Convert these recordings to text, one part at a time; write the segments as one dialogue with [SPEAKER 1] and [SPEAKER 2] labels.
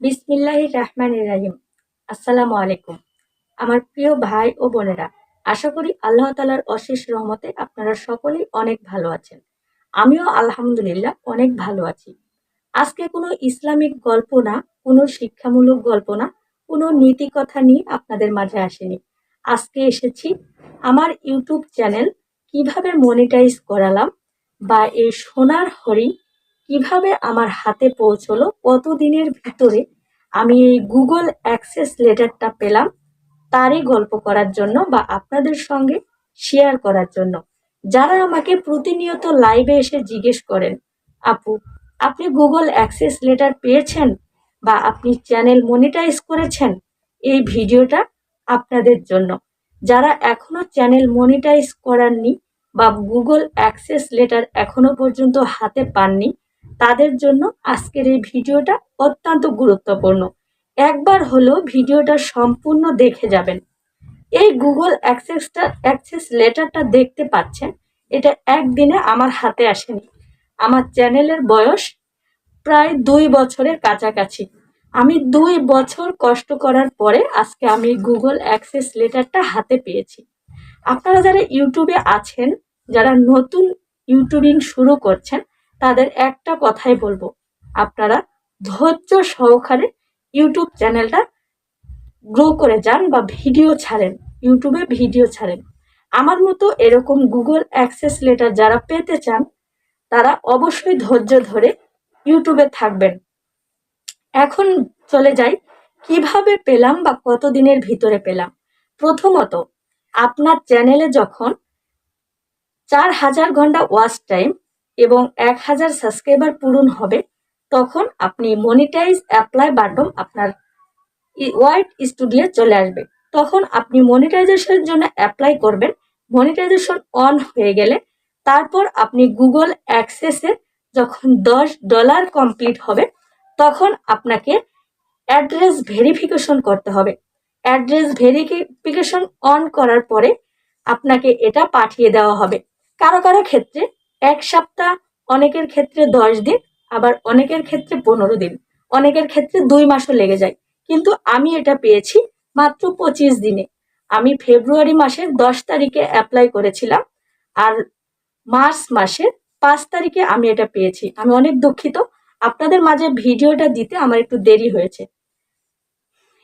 [SPEAKER 1] বিসমিল্লাহ রহমান রাহিম। আসসালামু আলাইকুম। আমার প্রিয় ভাই ও বোনেরা, আশা করি আল্লাহ তালার অশেষ রহমতে আপনারা সকলেই অনেক ভালো আছেন। আমিও আলহামদুলিল্লাহ অনেক ভালো আছি। আজকে কোনো ইসলামিক গল্প না, কোনো শিক্ষামূলক গল্প না, কোনো নীতি কথা নিয়ে আপনাদের মাঝে আসেনি। আজকে এসেছি আমার ইউটিউব চ্যানেল কীভাবে মনিটাইজ করালাম বা এই সোনার হরিণ কীভাবে আমার হাতে পৌঁছলো কতদিনের ভিতরে আমি এই গুগল অ্যাক্সেস লেটারটা পেলাম, তারই গল্প করার জন্য বা আপনাদের সঙ্গে শেয়ার করার জন্য। যারা আমাকে প্রতিনিয়ত লাইভে এসে জিজ্ঞেস করেন, আপু, আপনি গুগল অ্যাক্সেস লেটার পেয়েছেন বা আপনি চ্যানেল মনিটাইজ করেছেন? এই ভিডিওটা আপনাদের জন্য। যারা এখনও চ্যানেল মনিটাইজ করাননি বা গুগল অ্যাক্সেস লেটার এখনও পর্যন্ত হাতে পাননি তাদের জন্য আজকের এই ভিডিওটা অত্যন্ত গুরুত্বপূর্ণ। একবার হলো ভিডিওটা সম্পূর্ণ দেখে যাবেন। এই গুগল অ্যাক্সেসটা অ্যাক্সেস লেটারটা দেখতে পাচ্ছেন, এটা একদিনে আমার হাতে আসেনি। আমার চ্যানেলের বয়স প্রায় দুই বছরের কাছাকাছি। আমি দুই বছর কষ্ট করার পরে আজকে আমি গুগল অ্যাক্সেস লেটারটা হাতে পেয়েছি। আপনারা যারা ইউটিউবে আছেন, যারা নতুন ইউটিউবিং শুরু করছেন তাদের একটা কথাই বলব। আপনারা ধৈর্য সহকারে ইউটিউব চ্যানেলটা গ্রো করে যান বা ভিডিও ছাড়েন, ইউটিউবে ভিডিও ছাড়েন। আমার মতো এরকম গুগল অ্যাক্সেস লেটার যারা পেতে চান, তারা অবশ্যই ধৈর্য ধরে ইউটিউবে থাকবেন। এখন চলে যাই, কীভাবে পেলাম বা কতদিনের ভিতরে পেলাম? প্রথমত, আপনার চ্যানেলে যখন চার হাজার ঘণ্টা ওয়াচ টাইম এবং এক হাজার সাবস্ক্রাইবার পূরণ হবে, তখন আপনি মনিটাইজ অ্যাপ্লাই বাটন আপনার ওয়াইট স্টুডিও চলে আসবে। তখন আপনি মনিটাইজেশনের জন্য অ্যাপ্লাই করবেন। মনিটাইজেশন অন হয়ে গেলে তারপর আপনি গুগল অ্যাক্সেসে যখন দশ ডলার কমপ্লিট হবে, তখন আপনাকে অ্যাড্রেস ভেরিফিকেশন করতে হবে। অ্যাড্রেস ভেরিফিকেশন অন করার পরে আপনাকে এটা পাঠিয়ে দেওয়া হবে। কারও কারও ক্ষেত্রে এক সপ্তাহ, অনেকের ক্ষেত্রে দশ দিন, আবার অনেকের ক্ষেত্রে পনেরো দিন, অনেকের ক্ষেত্রে দুই মাসও লেগে যায়। কিন্তু আমি এটা পেয়েছি মাত্র পঁচিশ দিনে। আমি ফেব্রুয়ারি মাসের দশ তারিখে অ্যাপ্লাই করেছিলাম আর মার্চ মাসের পাঁচ তারিখে আমি এটা পেয়েছি। আমি অনেক দুঃখিত। আপনাদের মাঝে ভিডিওটা দিতে আমার একটু দেরি হয়েছে।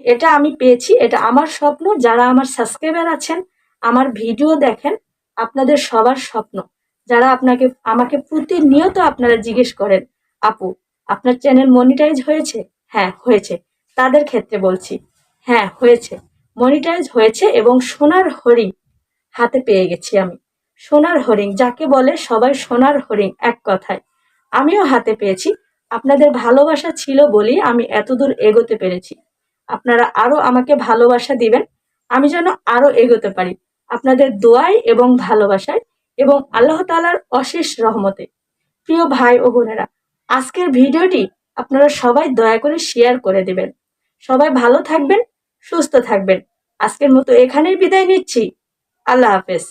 [SPEAKER 1] এটা আমি পেয়েছি, এটা আমার স্বপ্ন। যারা আমার সাবস্ক্রাইবার আছেন, আমার ভিডিও দেখেন, আপনাদের সবার স্বপ্ন। যারা আপনাকে, আমাকে প্রতিনিয়ত আপনারা জিজ্ঞেস করেন, আপু, আপনার চ্যানেল মনিটাইজ হয়েছে? হ্যাঁ হয়েছে। তাদের ক্ষেত্রে বলছি হ্যাঁ হয়েছে। মনিটাইজ হয়েছে এবং সোনার হরিণ হাতে পেয়ে গেছি আমি। সোনার হরিণ, যাকে বলে সবাই সোনার হরিণ এক কথায়। আমিও হাতে পেয়েছি। আপনাদের ভালোবাসা ছিল বলেই আমি এতদূর এগোতে পেরেছি। আপনারা আরও আমাকে ভালোবাসা দিবেন, আমি যেন আরও এগোতে পারি। আপনাদের দোয়ায় এবং ভালোবাসায় এবং আল্লাহ তালার অশেষ রহমতে। প্রিয় ভাই ও বোনেরা, আজকের ভিডিওটি আপনারা সবাই দয়া করে শেয়ার করে দেবেন। সবাই ভালো থাকবেন, সুস্থ থাকবেন। আজকের মতো এখানেই বিদায় নিচ্ছি। আল্লাহ হাফেজ।